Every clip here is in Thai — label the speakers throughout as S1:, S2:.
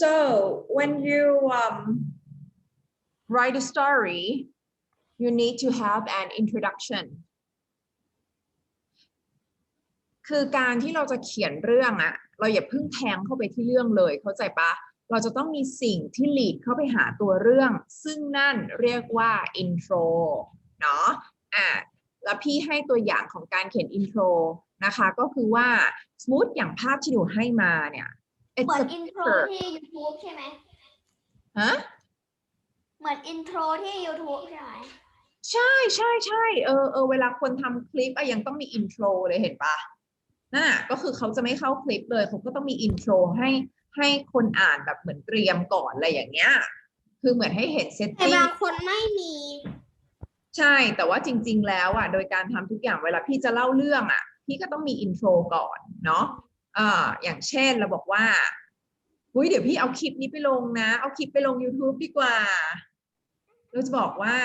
S1: So when you um, write a story, you need to have an introduction. คือการที่เราจะเขียนเรื่องอะเราอย่าเพิ่งแทงเข้าไปที่เรื่องเลยเข้าใจปะเราจะต้องมีสิ่งที่ lead เข้าไปหาตัวเรื่อง ซึ่งนั่นเรียกว่า intro เนาะอะแล้วพี่ให้ตัวอย่างของการเขียน intro นะคะ ก็คือว่าสมมติอย่างภาพที่หนูให้มาเนี่ย
S2: เหมือน
S1: a
S2: อินโทร
S1: picture
S2: ที่ YouTube ใช่ไหม
S1: ฮะ
S2: เหมือนอินโทรที่ YouTube ใช่ไหม
S1: ใช่ใช่ใช่เออเออเวลาคนทำคลิปอะยังต้องมีอินโทรเลยเห็นปะนั่นน่ะก็คือเขาจะไม่เข้าคลิปเลยเขาก็ต้องมีอินโทรให้ให้คนอ่านแบบเหมือนเตรียมก่อนอะไรอย่างเงี้ย คือเหมือนให้เห็นเซต
S2: แต่
S1: ติ้ง
S2: บางคนไม่มี
S1: ใช่แต่ว่าจริง ๆ แล้วอะโดยการทำทุกอย่างเวลาพี่จะเล่าเรื่องอะพี่ก็ต้องมีอินโทรก่อนเนาะ อ่าอย่างเช่นเราบอกว่าอุ้ยเดี๋ยวพี่เอาคลิปนี้ไปลงนะ เอาคลิปไปลง YouTube ดีกว่า เราจะบอกว่า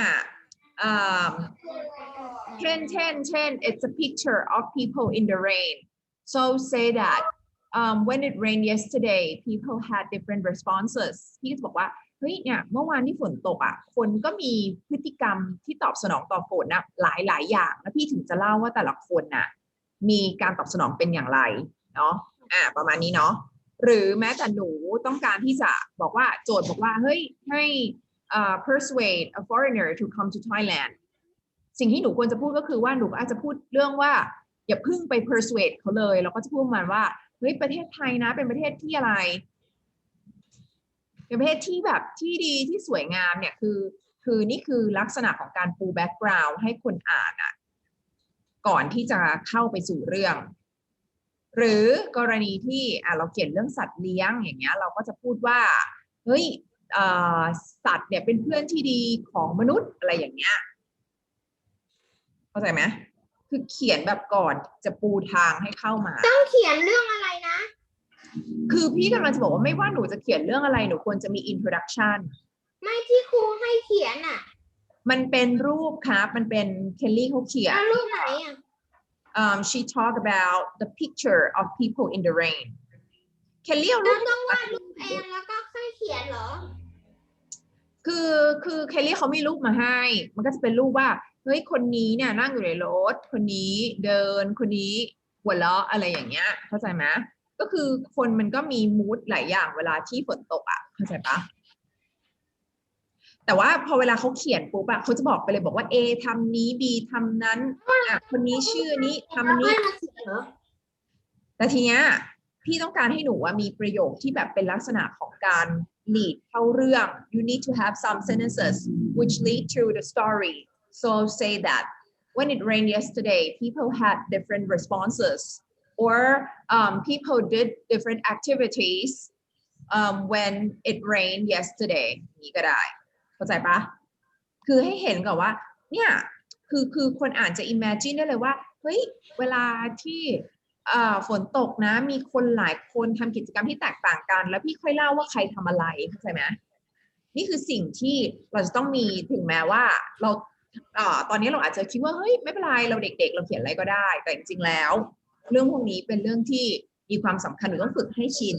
S1: เช่นเช่นเช่น it's a picture of people in the rain so say that um, when it rained yesterday people had different responses พี่ก็จะบอกว่าเฮ้ยเนี่ยเมื่อวานที่ฝนตกอะ คนก็มีพฤติกรรมที่ตอบสนองต่อฝนนะหลายหลายอย่าง แล้วพี่ถึงจะเล่าว่าแต่ละคนน่ะมีการตอบสนองเป็นอย่างไร เนาะอ่าประมาณนี้เนาะหรือแม้แต่หนูต้องการที่จะบอกว่าโจทย์บอกว่าเฮ้ยให้อ่า persuade a foreigner to come to Thailand สิ่งที่หนูควรจะพูดก็คือว่าหนูอาจจะพูดเรื่องว่า อย่าเพึ่งไป persuade เขาเลย เราก็จะพูดมาณว่าเฮ้ยประเทศไทยนะ เป็นประเทศที่อะไร เป็นประเทศที่แบบที่ดีที่สวยงามเนี่ยคือ คือนี่คือลักษณะของการปูแบ็กกราวด์ให้คนอ่านอะ ก่อนที่จะเข้าไปสู่เรื่อง หรือกรณีที่อะเราเขียนเรื่องสัตว์เลี้ยงอย่างเงี้ยเราก็จะพูดว่าเฮ้ยเอ่อสัตว์เนี่ยเป็นเพื่อนที่ดีของมนุษย์อะไรอย่างเงี้ยเข้าใจไหมคือเขียนแบบก่อนจะปูทางให้เข้ามา
S2: ต้องเขียนเรื่องอะไรนะ
S1: คือพี่กำลังจะบอกว่าไม่ว่าหนูจะเขียนเรื่องอะไรหนูควรจะมี introduction
S2: ไม่ที่ครูให้เขียนอะ
S1: มันเป็นรูปครับ มันเป็นเคลลี่เขาเขียน
S2: แล้วรูปไหนอะ
S1: um, she talked about the picture of people in the rain เคลลี่เอารู
S2: เรา
S1: ป
S2: ต้องวาดรูปเองแล้วก็ค่อยเขียนเหรอ
S1: คือคือเคลลี่เขามีรูปมาให้ มันก็จะเป็นรูปว่าเฮ้ยคนนี้เนี่ยนั่งอยู่ในรถ คนนี้เดินคนนี้หัวเราะอะไรอย่างเงี้ย เข้าใจไหมก็คือคนมันก็มีมูดหลายอย่างเวลาที่ฝนตกอะเข้าใจปะ แต่ว่าพอเวลาเขาเขียนปุ๊บอะเขาจะบอกไปเลยบอกว่า A ทำนี้ B ทำนั้นอะคนนี้ชื่อนี้ทำนี้
S2: แต่
S1: ทีเนี้ยพี่ต้องการให้หนูว่ามีประโยคที่แบบเป็นลักษณะของการ lead เข้าเรื่อง you need to have some sentences which lead to the story so say that when it rained yesterday people had different responses or um, people did different activities um, when it rained yesterday นี้ก็ได้ เข้าใจปะคือให้เห็นก่อนว่า เนี่ยคือคือคนอ่านจะ imagine ได้เลยว่าเฮ้ยเวลาที่ฝนตกนะ มีคนหลายคนทำกิจกรรมที่แตกต่างกัน แล้วพี่ค่อยเล่าว่าใครทำอะไรเข้าใจไหมนี่คือสิ่งที่เราจะต้องมีถึงแม้ว่าเราอตอนนี้เราอาจจะคิดว่าเฮ้ยไม่เป็นไรเราเด็ก ๆ เราเขียนอะไรก็ได้ แต่จริงๆแล้ว เรื่องพวกนี้เป็นเรื่องที่มีความสำคัญหนูต้องฝึกให้ชิน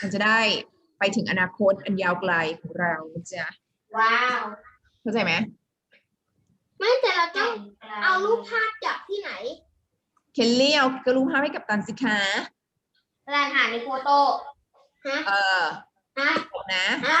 S1: มันจะได้ไปถึงอนาคตอันยาวไกลของเรานะจ๊ะ
S2: ว้าว
S1: เข้าใจไหม
S2: ไม่แต่เราต้องเอารูปภาพจากที่ไหน
S1: เคลลี่เอากระลูกภาพให้กับตันสิคะ
S2: รายหาในโฟโต้ฮะ
S1: เออ
S2: ฮะ
S1: บอกนะ
S2: ฮะ